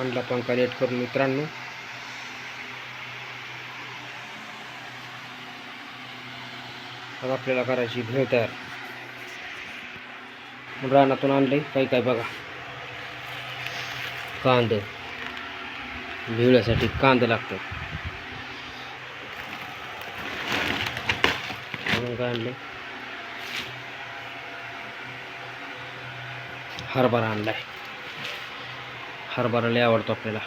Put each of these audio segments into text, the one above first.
आणला पंखा लेट करून मित्रांनो. आता आपल्याला करायची भेळ तयार. रानातून आणले काही काय बघा. कांद. भिळ्यासाठी कांद लागतो म्हणून काय आणले? हरभरा आणलाय. हरभरा लय आवडतो आपल्याला.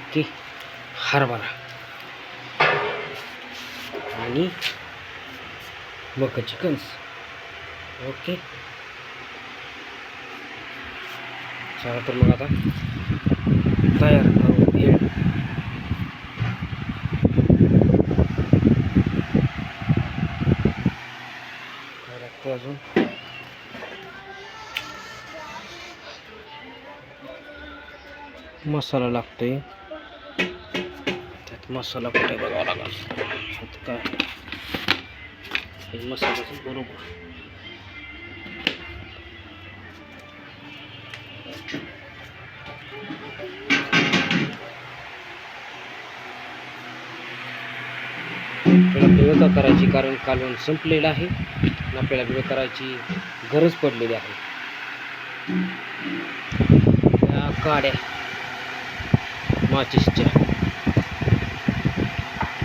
ओके हरभरा. आणि मक चिकन्स ओके. चला तर मग आता तयार करू भेळ लागतं अजून. मसाला लागतोय. त्यात मसाला कुठे बघावा लागला? काय? हे मसाल्याचं बरोबर. आपल्याला करायची कारण कालवण संपलेलं आहे आणि आपल्याला भेळ करायची गरज पडलेली आहे. काड्या माचीसच्या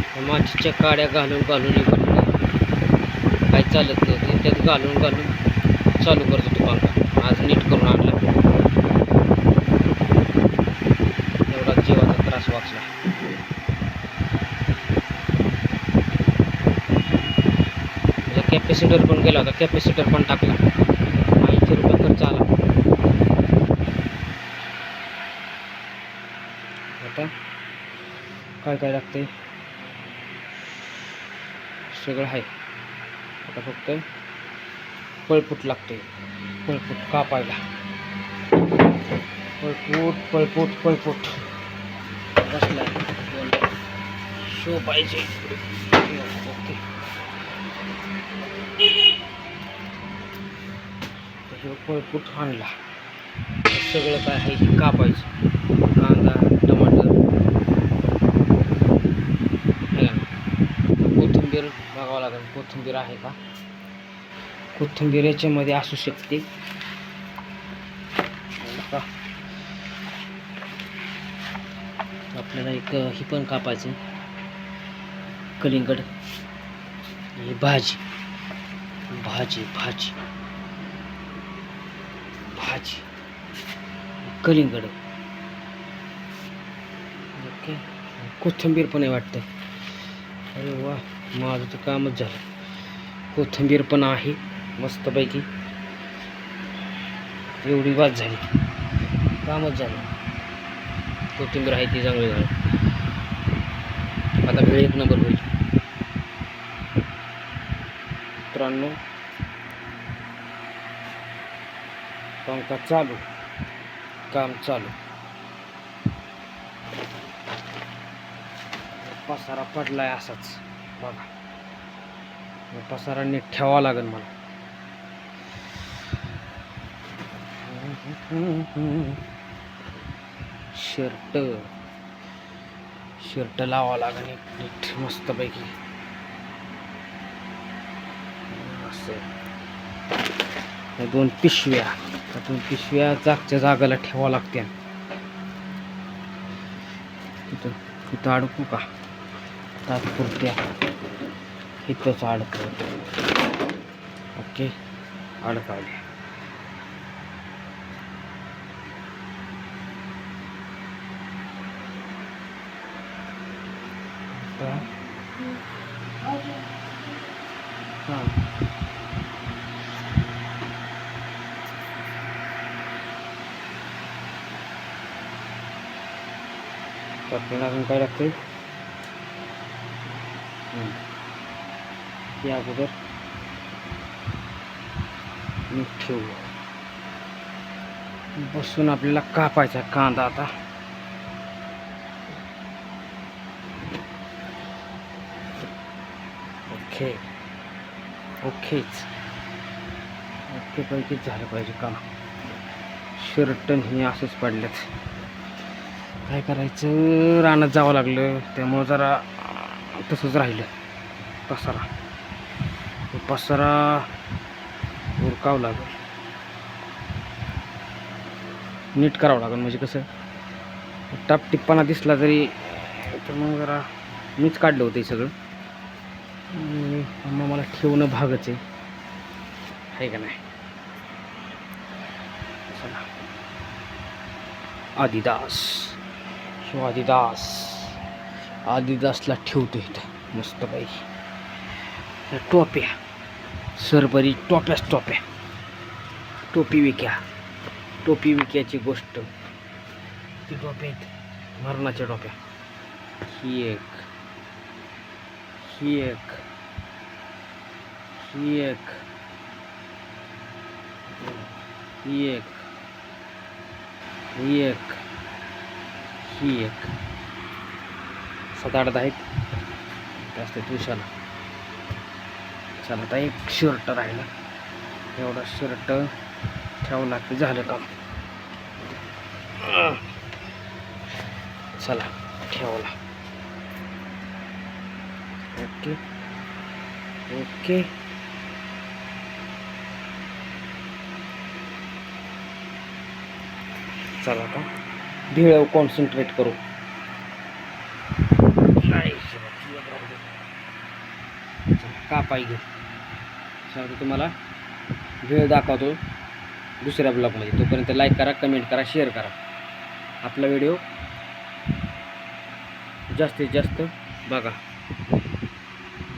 माचिसच्या माचीसच्या काड्या घालून घालून इकडं काय चालत नव्हते त्यात घालून घालून चालू करत होतो पंखा आज नीट करून आणला. एवढा जीवाचा त्रास वाचला. म्हणजे कॅपॅसिटर पण गेला होता कॅपॅसिटर पण टाकला. ऐंशी रुपये खर्च आला आता काय काय लागते सगळं आहे. आता फक्त पळपूट लागते पळपूट कापायला. पळपूट पळपूट पळपूट बसला शो पाहिजे. ओके. पळपूट आणला. सगळं काय आहे? कापायचं. कांदा टमाटर है का कोथिंबीर बघावं लागेल कोथिंबीर आहे का? कोथिंबीर याच्यामध्ये असू शकते. का? आपल्याला एक ही पण कापायचं. कलिंगड. ही भाजी. भाजी भाजी. भाजी. कलिंगड. ओके. कोथिंबीर पण आहे वाटतं. अरे वा. माझं तर कामच झालं. कोथिंबीर पण आहे मस्तपैकी. एवढी वाद झाली. कामच झालं. कोथिंबीर आहे ती चांगली झाली. आता वेळ एक नंबर होईल. मित्रांनो पंखा चालू. काम चालू. पसारा पडलाय असाच. बघा. मग पसारा नीट ठेवावा लागेल मला. शर्ट. शर्ट लावा लागेल नीट नीट मस्तपैकी. असं. दोन पिशव्या. दोन पिशव्या जागच्या जागाला ठेवावं लागत्या. तिथं तिथं अडकू का? तात्पुरत्या इथंच अडकव ओके? अडकावले हां. अजून काय लागतंय? या अगोदर. मीठ ठेवू बसून आपल्याला कापायचा कांदा आता. ओके. ओकेच. ओके पैकीच झालं पाहिजे काम. शर्टन हे असेच पडलेत. काय करायचं? रानात जावं लागलं. त्यामुळं जरा तसंच राहिलं. पसारा. पसारा उरकावं लागेल. नीट करावं लागेल म्हणजे कसं? टापटिप्पाना दिसला तरी तर मग जरा मीच काढलं होतं हे सगळं. मग मला ठेवणं भागच आहे. आहे का नाही? चला. आदिदास. शिव आदिदास. आदिदासला ठेवतो इथं मस्त पाहिजे टोप्या सरबरी टोप्याच टोप्या. टोपी विक्या. टोपी विक्याची गोष्ट. ती टोप्या आहेत मरणाच्या टोप्या. ही एक ही एक ही एक ही एक ही एक ही एक. सात आठ दहा आहेत जास्त विशाला चला आता एक शर्ट राहिला. एवढा शर्ट ठेवावं लागते झालं काम. चला ठेवला. ओके. ओके. चला आता. ढिळ कॉन्सन्ट्रेट करू. का पाहिजे सांगतो तुम्हाला वेळ दाखवतो दुसऱ्या ब्लॉगमध्ये. तोपर्यंत लाईक करा कमेंट करा शेअर करा. आपला व्हिडिओ जास्तीत जास्त बघा.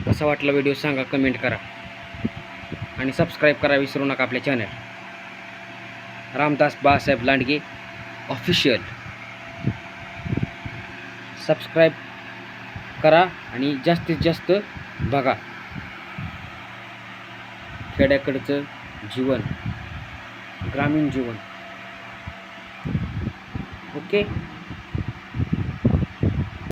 कसा वाटला व्हिडिओ सांगा कमेंट करा. आणि सबस्क्राईब करा विसरू नका आपल्या channel Ramdas Balasaheb Landge official subscribe करा आणि जास्तीत जास्त बघा. खेड्याकडचं जीवन ग्रामीण जीवन. ओके